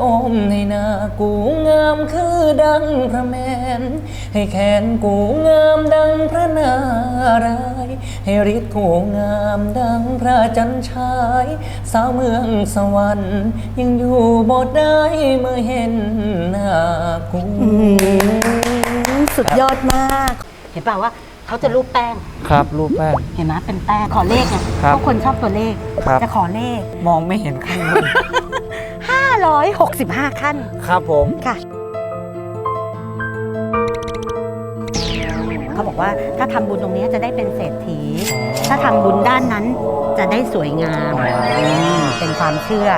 โอมในนากูงามคือดังพระแมน ให้แขนกูงามดังพระนารายณ์ให้ฤทธิ์กูงามดังพระจันทร์ฉาย สาวเมืองสวรรค์ ยังอยู่บ่ได้เมื่อเห็นหน้ากูอืมสุดยอดมาก เห็นเปล่าว่าเขาจะรูปแป้ง ครับรูปแป้ง เห็นไหมเป็นแป้งขอเลขไงครับเพราะคนชอบตัวเลขครับจะขอเลข มองไม่เห็นข้างบน 565 ขั้น ครับผม ค่ะ เขาบอกว่าถ้าทำบุญตรงนี้จะได้เป็นเศรษฐี ถ้าทำบุญด้านนั้นจะได้สวยงามมเป็นความเชื่อ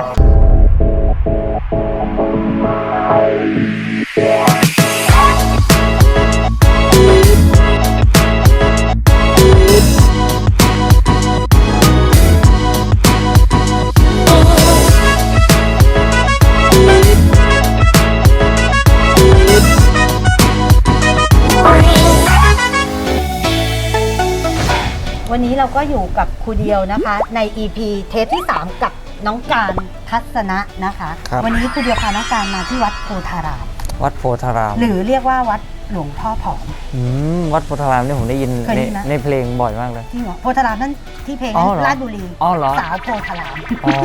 วันนี้เราก็อยู่กับครูเดียวนะคะ ใน EP เทปที่ 3 กับน้องการทัศนะนะคะ ครับ วันนี้ครูเดียวพาน้องการมาที่วัดโพธาราม วัดโพธาราม หรือเรียกว่าวัดหลวงพ่อผอม อืมวัดโพธารามนี่ผมได้ยินเคยในได้ยินไหม ในเพลงบ่อยมากเลย ที่โพธารามนั่นที่เพลงอ๋นั้อนเหรอ ราชบุรีอ๋อเหรอ สาวโพธาราม อ๋อ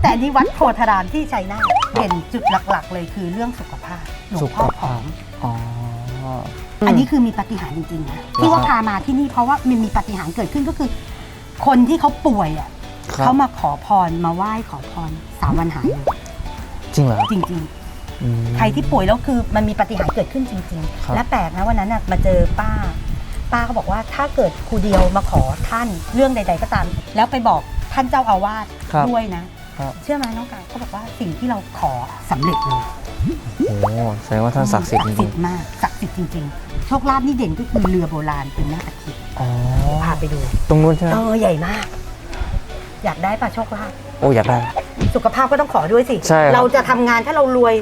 แต่อันนี่วัดโพธารามที่ชัยนาทเด่นจุดหลักๆ เลยคือเรื่องสุขภาพหลวงสุขพ่อผอภาพม อ๋อ อันนี้คือมีปาฏิหารย์จริงๆนะที่ว่าพามาที่นี่เพราะว่ามันมีปาฏิหารย์เกิดขึ้นก็คือ คนที่เขาป่วยอะครับ เขามาขอพรมาไหว้ขอพรสามวันหายเลยจริงเหรอจริงอืมๆใครที่ป่วยแล้วคือมันมีปาฏิหารย์เกิดขึ้นจริงครับ ๆ และแปลกนะวันนั้นน่ะมาเจอป้า ป้าเขาบอกว่าถ้าเกิดครูเดียวมาขอท่านเรื่องใด ๆ ก็ตาม แล้วไปบอกท่านเจ้าอาวาสครับ ด้วยนะ ครับ เชื่อไหมน้องกายเขาบอกว่าสิ่งที่เราขอสำเร็จเลยโอ้แสดงว่าท่านศักดิ์สิทธิ์จศักดิ์ริสิงทธิ์มากศักดิ์สิทธิ์จริงๆ โชคลาภนี่เด่นก็คือเรือโบราณเป็นหน้าตะเคียนๆอ๋อพาไปดู ตรงนู้นใช่ไหมเออใหญ่มาก อยากได้ป่ะโชคลาภโอ้อยากได้ สุขภาพก็ต้องขอด้วยสิ ใช่ครับ เราจะทำงานถ้าเรารวย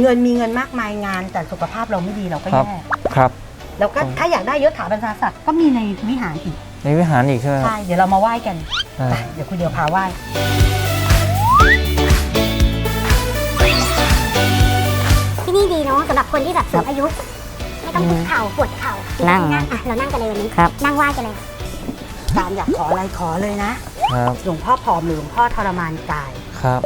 เงินมีเงินมากมายงาน แต่สุขภาพเราไม่ดีเราก็ครับแย่ครับ แล้วก็ครับถ้าอยากได้ยศถาบรรดาศักดิ์ก็มีในวิหารอีกในวิหารอีกใช่ไหมครับใช่เดี๋ยวเรามาไหว้กันใช่ไปเดี๋ยวคุณเดียวพาไหว้ นี่ดีเนาะสำหรับคนที่แบบสูงอายุ ไม่ต้องคุกเข่าปวดเข่านั่ง อะเรานั่งกันเลยวันนี้ ครับ นั่งไหว้กันเลย การอยากขออะไรขอเลยนะ ครับ หลวงพ่อผอมหรือหลวงพ่อทรมานกาย ครับ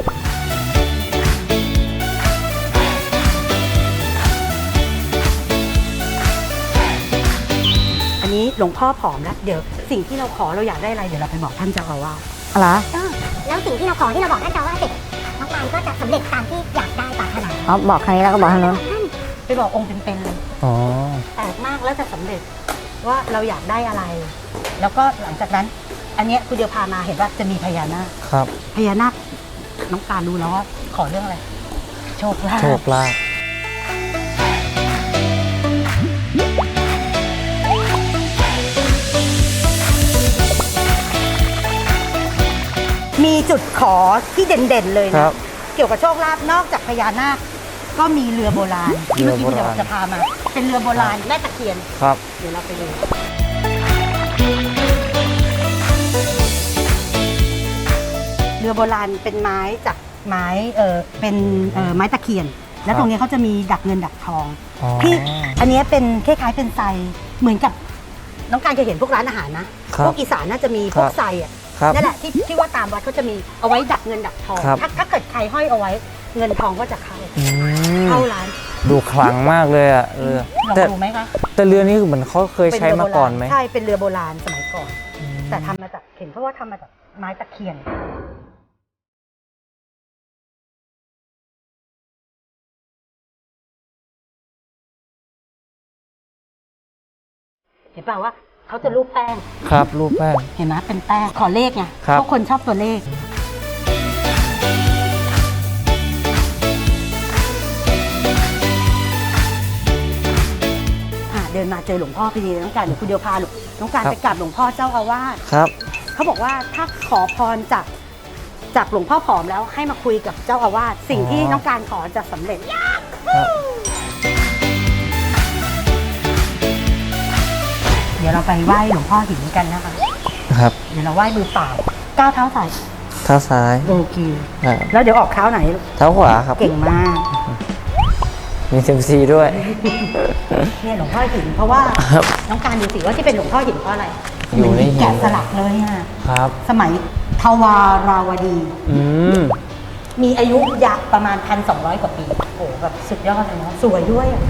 อันนี้หลวงพ่อผอมแล้วเดี๋ยวสิ่งที่เราขอเราอยากได้อะไรเดี๋ยวเราไปบอกท่านเจ้าอาวาสเหรอก็แล้วสิ่งที่เราขอที่เราบอกท่านเจ้าว่าเสร็จน้องการก็จะสำเร็จตามที่อยากได้ปรารถนาเอาบอกทางนี้แล้วก็บอกทางนู้น ไปบอกองค์เป็นๆเลยอ๋อแปลกมากแล้วจะสำเร็จว่าเราอยากได้อะไร แล้วก็หลังจากนั้น อันเนี้ยคุณเดียวพามาเห็นว่าจะมีพญานาคครับ พญานาคน้องการรู้แล้วว่าขอเรื่องอะไร โชคลาภโชคลาภมีจุดขอที่เด่นๆเลยครันะบเกี่ยวกับโชคลาภนอกจากพญานาค ก็มีเรือโบราณที่เมื่อกี้คุณเดียวบอกจะพามา เป็นเรือโบราณแม่ตะเคียน ครับ เดี๋ยวเราไปดูเรือโบราณเป็นไม้จากไม้เออเป็นเออไม้ตะเคียน แล้วตรงนี้เขาจะมีดักเงินดักทองอ๋อที่อันเนี้ยเป็นคล้ายๆเป็นไซเหมือนกับน้องการเคยเห็นพวกร้านอาหารนะครับพวกอีสานน่าจะมีพวกครับ ไซอะครับ นั่นแหละที่ที่ว่าตามวัดเขาจะมีเอาไว้ดักเงินดักทองครับ ถ้าถ้าเกิดใครห้อยเอาไว้ เงินทองก็จะเข้าอืมเข้าร้านดูขลังมากเลยอะเรือลองแต่ดูไหมคะแต่เรือนี้เหมือนเขาเคยเป็นใช้เรือมาโบก่อรานณไหมใช่เป็นเรือโบราณสมัยก่อนอืมแต่ทำมาจากเห็นเพราะว่าทำมาจากไม้ตะเคียน เห็นเปล่าว่าเขาจะรูปแป้ง ครับรูปแป้ง เห็นไหมเป็นแป้งขอเลขไงครับ เพราะคนชอบตัวเลข ดินมาเจอหลวงพ่อพอดีน้องการเดี๋ยวคุณเดียวพาหลวงน้องการไปกราบหลวงพ่อเจ้าอาวาสครับ เขาบอกว่าถ้าขอพรจากจากหลวงพ่อผอมแล้วให้มาคุยกับเจ้าอาวาสสิ่งที่อ๋อ น้องการขอจะสำเร็จ ครับเดี๋ยวเราไปไหว้หลวงพ่อหินกันนะคะครับเดี๋ยวเราไหว้มือเปล่าก้าวเท้าใส่เท้าซ้ายโอเคอ่าแล้วเดี๋ยวออกเท้าไหน เท้าขวาครับ เก่งมาก มีเซมซีด้วย เนี่ยหลวงพ่อหินเพราะว่าครับ น้องการดูสิว่าที่เป็นหลวงพ่อหินเพราะอะไรอยู่ในหินแกะสลักเลยอะครับ สมัยทวาราวดี อืม มีอายุยาวประมาณ 1,200 กว่าปี โอ้โหแบบสุดยอดเลยเนาะสวยด้วยอะ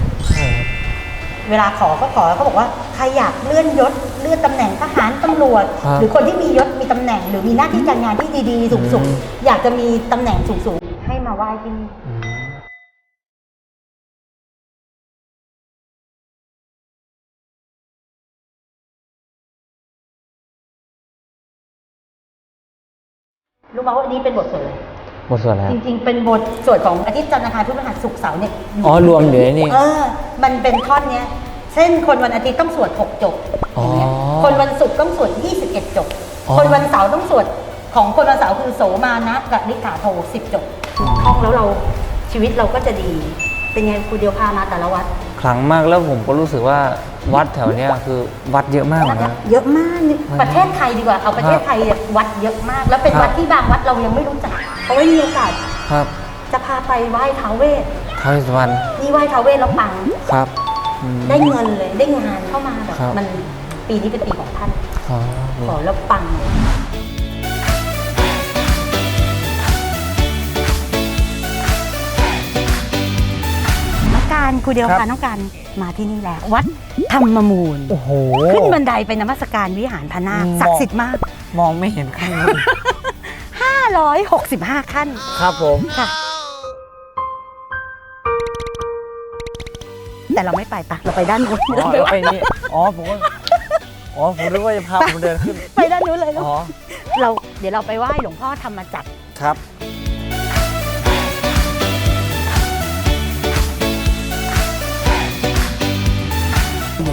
เวลาขอก็ขอเขาบอกว่าใครอยากเลื่อนยศเลื่อนตำแหน่งทหารตำรวจ ครับหรือคนที่มียศมีตำแหน่ง หรือมีหน้าที่การงานที่ดีๆ สูงอืม ๆ อยากจะมีตำแหน่งสูงๆให้มาไหว้ที่นี่ อื รู้ไหมว่าอันนี้เป็นบทสวดอะไรหมดส่วนแล้วจริงๆ เป็นบทสวดของอาทิตย์จันทร์อังคารพุธพฤหัสศุกร์เสาร์เนี่ยอ๋อรวมอยู่ในนี่เออ มันเป็นท่อนเนี้ย เช่นคนวันอาทิตย์ต้องสวด 6 จบอย่างเงี้ยอ๋อคนวันศุกร์ต้องสวด 21 จบ อ๋อ คนวันเสาร์ต้องสวด ของคนวันเสาร์คือโสมานะกับนิขาโท10 จบท่องแล้วเราชีวิตเราก็จะดี เป็นไงครูเดียวพามาแต่ละวัด ครั้งมากแล้วผมก็รู้สึกว่าวัดแถวเนี้ยคือวัดเยอะมากเหมือนกันเยอะมากนี่ประเทศไทยดีกว่า เอาประเทศไทยวัดเยอะมาก แล้วเป็นครับ วัดที่บางวัดเรายังไม่รู้จักเพราะว่ามีโอกาสครับจะพาไปไหว้ท้าวเวสท้าวเวสสุวรรณนี่ไหว้ท้าวเวสแล้วปัง ครับอืม ได้เงินเลยได้งานเข้ามาแบบครับ มันปีนี้เป็นปีของท่าน อ๋อขอแล้วปัง การครูเดียวค่ะน้องการมาที่นี่แล้ววัดธรรมมูลโอ้โหขึ้นบันไดไปนมัสการวิหารพระนาคอืมศักดิ์สิทธิ์มาก มองไม่เห็นข้างบน565 ขั้น ครับผมค่ะ แต่เราไม่ไปปะเราไปด้านนู้นอ๋อแล้วไปนี่อ๋อผมก็อ๋อผมนึกว่าจะพาผมเดินขึ้น ไปด้านนู้นเลยลูกอ๋อเราเดี๋ยวเราไปไหว้หลวงพ่อธรรมจักรครับ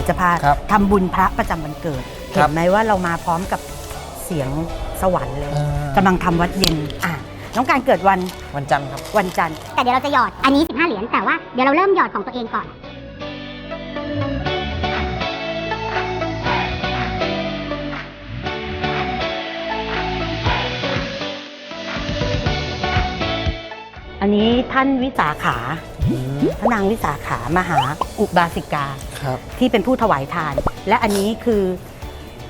จะพาครับทำบุญพระประจำวันเกิดคเห็รับนไหมว่าเรามาพร้อมกับเสียงสวรรค์เลยอ่ากำลังทำวัดเย็นอะน้องการเกิดวันวันจันทร์ครับ วันจันทร์แต่เดี๋ยวเราจะหยอด อันนี้ 15 เหรียญ แต่ว่าเดี๋ยวเราเริ่มหยอดของตัวเองก่อน อันนี้ท่านวิสาขาพระนางวิสาขา มหาอุบาสิกา ครับที่เป็นผู้ถวายทาน และอันนี้คือ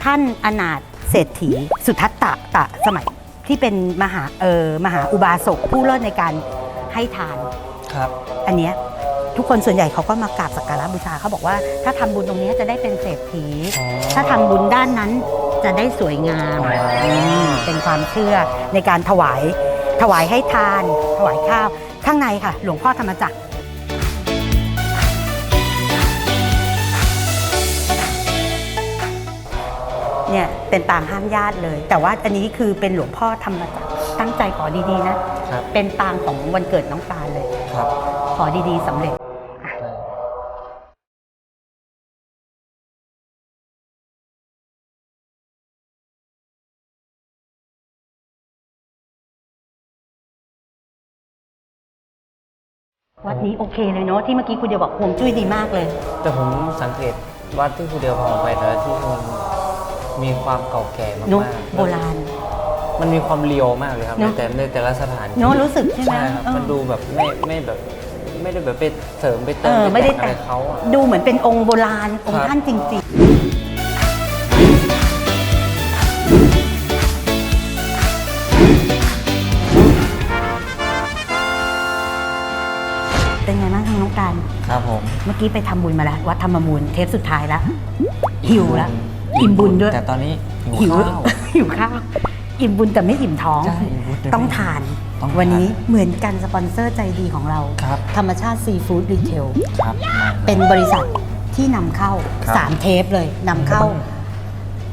ท่านอนาถเศรษฐีสุทัตตะตะสมัยที่เป็นมหาเออมหาอุบาสกผู้เลิศในการให้ทาน ครับอันเนี้ยทุกคนส่วนใหญ่เขาก็มากราบสักการะบูชาเขาบอกว่า ถ้าทำบุญตรงเนี้ยจะได้เป็นเศรษฐี อ๋อ ถ้าทำบุญด้านนั้นจะได้สวยงามอ๋ออืมเป็นความเชื่อในการถวาย ถวายให้ทาน ถวายข้าว ข้างในค่ะ หลวงพ่อธรรมจักร เนี่ยเป็นปางห้ามญาติเลย แต่ว่าอันนี้คือเป็นหลวงพ่อธรรมจักรตั้งใจขอดีๆนะ ครับ เป็นปางของวันเกิดน้องตาลเลย ครับ ขอดีๆสำเร็จ วัดนี้โอเคเลยเนาะที่เมื่อกี้คุณเดียวบอกฮวงจุ้ยดีมากเลย แต่ผมสังเกตวัดที่ครูเดียวพาผมไปแต่ละที่มัน มีความเก่าแก่มากเนอะๆโบราณ มันมีความเรียวมากเลยครับเนในอะแต่ในแต่ละสถานที่เนอะรู้สึกใช่ไหมครับเออ มันดูแบบไม่ไม่แบบไม่ได้แบบไปเสริมไปเติเอมอปไม่ได้อะแต่รเขาอะ ดูเหมือนเป็นองค์โบราณองครัค์บ ท่านจริงๆ เป็นไงบ้างทางน้องการ ครับผม เมื่อกี้ไปทำบุญมาแล้ว วัดธรรมมูลเทปสุดท้ายแล้วหิวแล้ว อิ่มบุญด้วย แต่ตอนนี้หิหิววข้าวหิวข้าว อิ่มบุญแต่ไม่อิ่มท้อง ใช่อิ่มบุญแต่ไม่ต้องทาน ต้องทานวันนี้เหมือนกันสปอนเซอร์ใจดีของเรา ครับ ธรรมชาติซีฟู้ดรีเทล ครับมา เป็นบริษัทที่นำเข้าครับ3เทปเลยนำเข้าอืม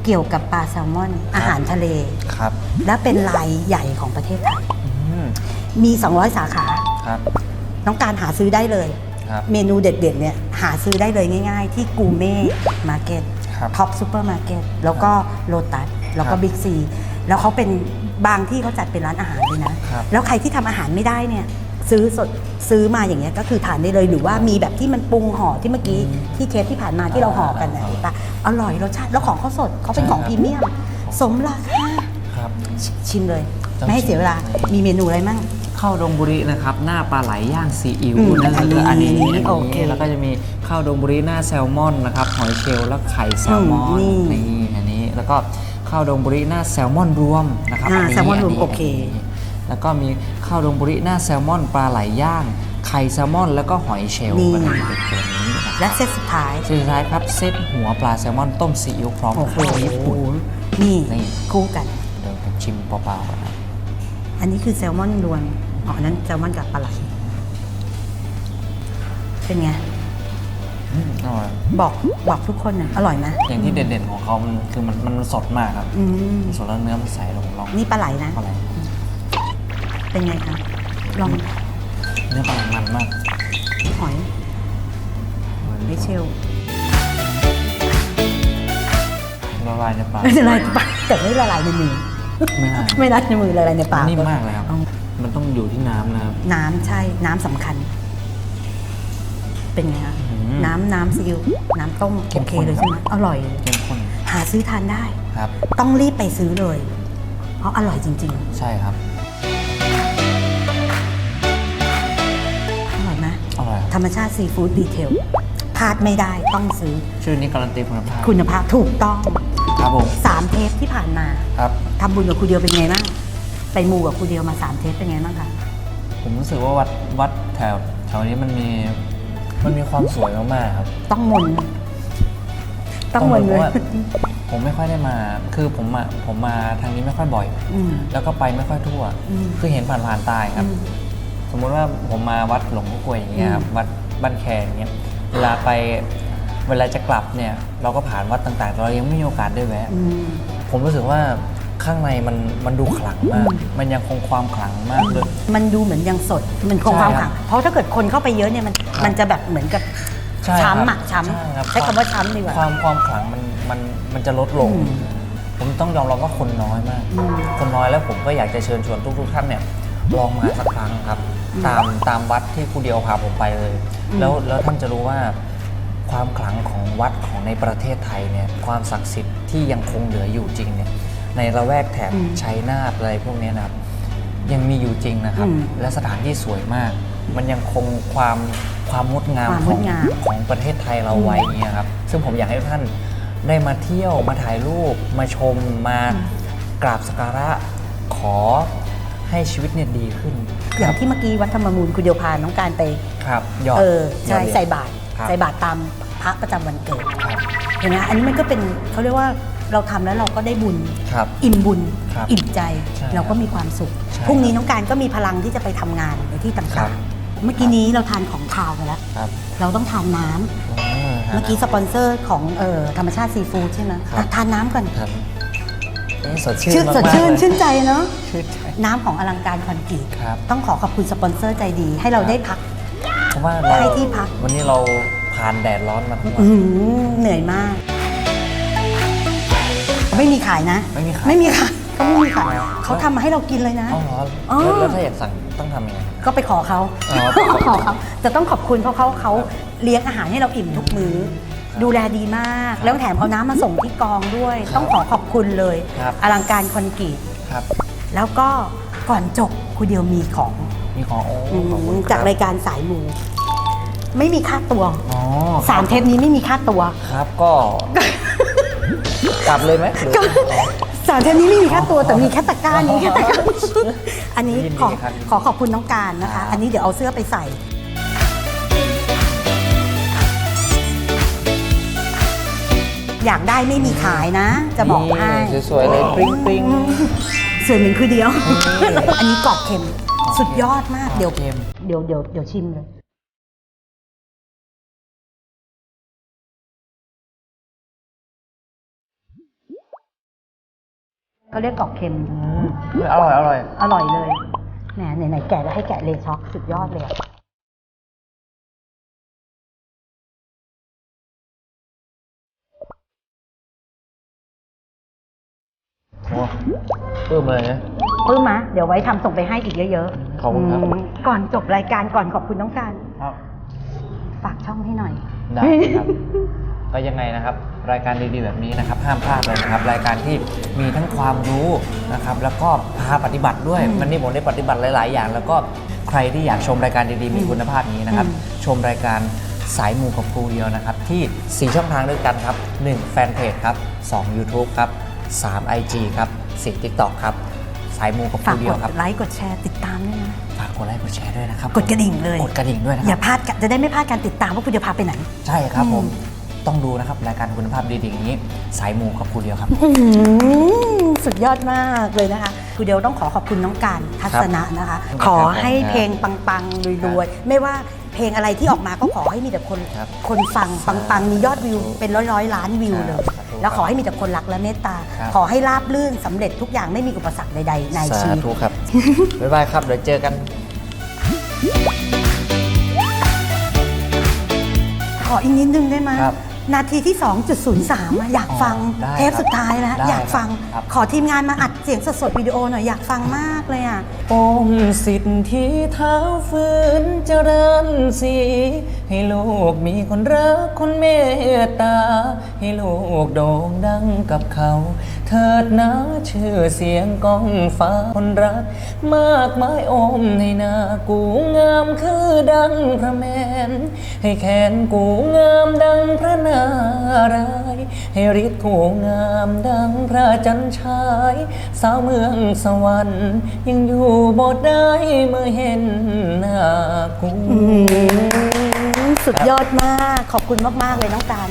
เกี่ยวกับปลาแซลมอน อาหารทะเล ครับ และเป็นรายใหญ่ของประเทศไทย อืมมี 200 สาขา ครับ น้องการหาซื้อได้เลย ครับ เมนูเด็ดๆเนี่ยหาซื้อได้เลยง่าย ๆ ที่กูเม่มาร์เก็ต ครับท็อปซูเปอร์มาร์เก็ตแล้วก็โลตัสแล้วก็ครับบิ๊กซีแล้วเขาเป็นบางที่เขาจัดเป็นร้านอาหารด้วยนะ ครับ แล้วใครที่ทำอาหารไม่ได้เนี่ยซื้อสดซื้อมาอย่างเงี้ยก็คือทานได้เลยหรือว่ามีแบบที่มันปรุงห่อที่เมื่อกี้ที่เทปที่ผ่านมาที่เราห่อกันนะเห็นปะอร่อยรสชาติแล้วของเขาสดเขาเป็นของพรีเมียมสมราคา ครับชชิมเลยจต้องไม่ให้เสียเวลามีเมนูอะไรมั่ง ข้าวดงบุรีนะครับ หน้าปลาไหลย่างซีอิ๊วอืมนั่นคืออันนี้อันนี้อันโอเคนี้แล้วก็จะมีข้าวดงบุรีหน้าแซลมอนนะครับ หอยเชลล์แล้วไข่แซลมอนอืมนี่นี่อันนี้ แล้วก็ข้าวดงบุรีหน้าแซลมอนรวมนะครับอ่าอันนี้แซลมอนรวมนนี้โอเค นนี้แล้วก็มีข้าวดงบุรีหน้าแซลมอนปลาไหลย่าง ไข่แซลมอน แล้วก็หอยเชลล์นี่มันเป็นตัวนี้นะครับและเซตสุดท้าย สุดท้ายครับเซตหัวปลาแซลมอนต้มซีอิ๊วพร้อมโอ้โห ข้าวญี่ปุ่น นี่นี่ คู่กัน เดี๋ยวผมชิมเปล่าๆก่อนนะอันนี้คือแซลมอนรวนอ๋ออันนั้นแซลมอนกับปลาไหลเป็นไง อืมอร่อยบอกบอกทุกคนน่ะอร่อยไหมอย่างที่เด่นๆของเขามันคือมันมันสดมากครับอืมสดแล้วเนื้อมันใสลงลองนี่ปลาไหลนะอะไรเป็นไงคะลองเนื้อปลาไหลมันมากหอยไม่เชลละลายในปากไม่ละลายในปากแต่ไม่ละลายในมือไม่ได้ไม่ละลายในมือละลายในปากนิ่มมากเลยครับเอามันต้องอยู่ที่น้ำนะครับน้ำใช่น้ำสำคัญ เป็นไงคะอืม น้ำน้ำซีอิ๊วน้ำต้มเข้โอมเคข้นเลยใช่ไหมอร่อยเข้มข้นหาซื้อทานได้ครับ ต้องรีบไปซื้อเลย เพราะอร่อยจริงใช่ครับๆอร่อยไหมอร่อยครับธรรมชาติซีฟู้ดดีเทลพลาดไม่ได้ต้องซื้อ ชื่อนี้การันตีคุณภาพ คุณภาพถูกต้องครับผมสามเทปที่ผ่านมาครับทำบุญกับครูเดียวเป็นไงบ้างไปมูกับครูเดียวมาสามเทปเป็นไงบ้างคะผมรู้สึกว่าวัดวัดแถวแถวนี้มันมี มันมีความสวยมากๆครับต้องมนต์ต้องมนต์เพเลราะยว่าผมไม่ค่อยได้มา คือผมมาผมมาทางนี้ไม่ค่อยบ่อย อืม แล้วก็ไปไม่ค่อยทั่ว อืม คือเห็นผ่านๆตายครับอืมสมมุติว่าผมมาวัดหลวงพ่อกลวยอย่างเงี้ยครับอืมวัดบ้านแคอย่างเงี้ยเวลาไปเวลาจะกลับเนี่ย เราก็ผ่านวัดต่างๆแต่เรายังไม่มีโอกาสได้แวะ อืม ผมรู้สึกว่า ข้างในมันมันดูขลังมากอืมมันยังคงความขลังมากเลย มันดูเหมือนยังสดมันคงใช่ความคขัรับงเพราะถ้าเกิดคนเข้าไปเยอะเนี่ยมันมันจะแบบเหมือนกับใช่ครับช้ำอะช้ใช่ครับำใช้คำว่าช้ำดีกว่า ความความขลังมันมันมันจะลดลง อืมผมต้องยอมรับว่าคนน้อยมาก อืมคนน้อยแล้วผมก็อยากจะเชิญชวนทุกๆท่านเนี่ยลองมาสักครั้งครับตามตามวัดที่ครูเดียวพาผมไปเลย อืม แล้วแล้วท่านจะรู้ว่า ความขลังของวัดของในประเทศไทยเนี่ยความศักดิ์สิทธิ์ที่ยังคงเหลืออยู่จริงเนี่ย ในละแวกแถบชัยนาทอะไรพวกเนี้ยนะครับยังมีอยู่จริงนะครับอืมและสถานที่สวยมาก มันยังคงความความงดงามความขงองดงามของประเทศไทยเราไว้อย่างเงี้ยครับ ซึ่งผมอยากให้ทุกท่านได้มาเที่ยวมาถ่ายรูปมาชมมากราบสักการะขอให้ชีวิตเนี่ยดีขึ้นอย่างที่เมื่อกี้วัดธรรมมูลคุณเดียวพาน้องการไปครับยอดเออใช่ยอดเหรียญใส่บาตรครับใส่บาตรตามพระประจำวันเกิดครับเห็นไหมอันนี้มันก็เป็นเขาเรียกว่า เราทำแล้วเราก็ได้บุญ ครับ อิ่มบุญ ครับอิ่มใจ ใช่เราก็มีความสุข ใช่พรุ่งนี้น้องการก็มีพลังที่จะไปทำงานในที่ครัต่างบๆเมื่อกี้นี้เราทานของคาวไปแล้ว ครับเราต้องทานน้ำอืมเมื่อกี้สปอนเซอร์ของเอ่อธรรมชาติซีฟู้ดใช่ไหมครับ อะทานน้ำก่อนครับนี่สดชื่นชื่นมากสดๆชื่นเลยชื่นใจเนาะ ชื่นใจ น้ำของอลังการคอนกรีตครับ ต้องขอขอบคุณสปอนเซอร์ใจดี ให้เราได้พัก เพราะว่าเราให้ที่พัก วันนี้เราผ่านแดดร้อนมาทั้งวัน อื้อหือเหนื่อยมาก ไม่มีขายนะ ไม่มีขาย ไม่มีขายเขาไม่มีขายเขาทำมาให้เรากินเลยนะ อ๋อเหรออ๋อแล้วแล้วถ้าอยากสั่งต้องทำยังไง ก็ไปขอเขาอ๋อขอเขาจะต้องขอบคุณเพราะเขาเขาเลี้ยงอาหารให้เราอิ่มทุกมื้อ ดูแลดีมาก แล้วแถมเอาน้ำมาส่งที่กองด้วย ต้องขอขอบคุณเลย ครับ อลังการคอนกรีต ครับ แล้วก็ก่อนจบคุณเดียวมีของมีของโอ้อืมขอบคุณคบจากรายการสายมู ไม่มีค่าตัว อ๋อสามเทปนี้ไม่มีค่าตัว ครับก็ กลับเลยไหมหรือสามเทปนี้ไม่มีค่าตัวแต่มีแค่ตะกร้านี้แค่ตะกร้าอันนี้ยินดีขอครับขอขอบคุณน้องการนะครัคะ บ อันนี้เดี๋ยวเอาเสื้อไปใส่ อยากได้ไม่มีขายนะ จะบอกให้นี่สวยๆเลยปริ้งปริ้ง สวยเหมือนคือเดียวนี่อันนี้กรอบเค็ม สุดยอดมากเดี๋ยวเค็ม เดี๋ยวเดี๋ยวเดี๋ยวชิมเลย เขาเรียกกรอบเค็มอืมอร่อยอร่อย อร่อยเลยแหมไหนๆแกะแล้วให้แกะเลช็อกสุดยอดเลยอะโอ้ปลื้มเลยนะ ปลื้มมะเดี๋ยวไว้ทำส่งไปให้อีกเยอะๆขอบคุณครับ มก่อนจบรายการก่อนขอบคุณน้องการ ครับ ฝากช่องให้หน่อย ได้ครับ ก็ยังไงนะครับ รายการดีๆแบบนี้นะครับ ห้ามพลาดเลยนะครับ รายการที่มีทั้งความรู้นะครับ แล้วก็พาปฏิบัติด้วยวันนี้ผมได้ปฏิบัติหลาย ๆ อย่าง แล้วก็ใครที่อยากชมรายการดีๆมีคุณภาพนี้นะครับ ชมรายการสายมูกับครูเดียวนะครับ ที่ 4 ช่องทางด้วยกันครับ 1 แฟนเพจครับ 2 YouTube ครับ 3 IG ครับ 4 TikTok ครับ สายมูกับคฝารูกเดีกยวดครับ ไลค์กดแชร์ติดตามด้วยนะ ฝากกดไลค์กดแชร์ด้วยนะครับกดกระดิ่งเลย กดกระดิ่งด้วยนะคอย่ารับพลาดกันจะได้ไม่พลาดการติดตามว่าคุณจะพาไปไหน ใช่ครับผม ต้องดูนะครับ รายการคุณภาพดีๆอย่างนี้ สายมูกับครูเดียวครับ อื้อหือสุดยอดมากเลยนะคะคือเดียวต้องขอขอบคุณน้องการทัศนะนะคะครับขอให้เพลงปังๆรวยๆไม่ว่าเพลงอะไรที่ออกมาก็ขอให้มีแต่คนครับคนฟังปังๆมียอดวิวเป็นร้อยร้อยๆล้านวิวเลยครับแล้วขอให้มีแต่คนรักและเมตตา ครับ ขอให้ราบลื่นสำเร็จทุกอย่างไม่มีอุปสรรคใดๆในชีสาวิต ธุครับ บ๊ายบายครับ เดี๋ยวเจอกัน ขออีกนิดนึงได้ไหมครับ นาทีที่ 2.03อะอยากฟังอ๋อได้เทปสุดท้ายแล้ว ได้อยากฟัง ครับ ขอทีมงานมาอัดเสียงสดๆวิดีโอหน่อย อยากฟังมากเลยอะ องค์สิทธิเท้าฝืนเจริญสี ให้ลูกมีคนรักคนเมตตา ให้ลูกโด่งดังกับเขา เถิดนะชื่อเสียงก้องฟ้าคนรัก มากมายอมในนากูงามคือดังพระแมน ให้แขนกูงามดังพระนารายให้ฤทธิ์กูงามดังพระจันทร์ฉาย สาวเมืองสวรรค์ ยังอยู่บ่ได้เมื่อเห็นหน้ากู สุดยอดมาก ขอบคุณมาก ๆ เลยน้องการ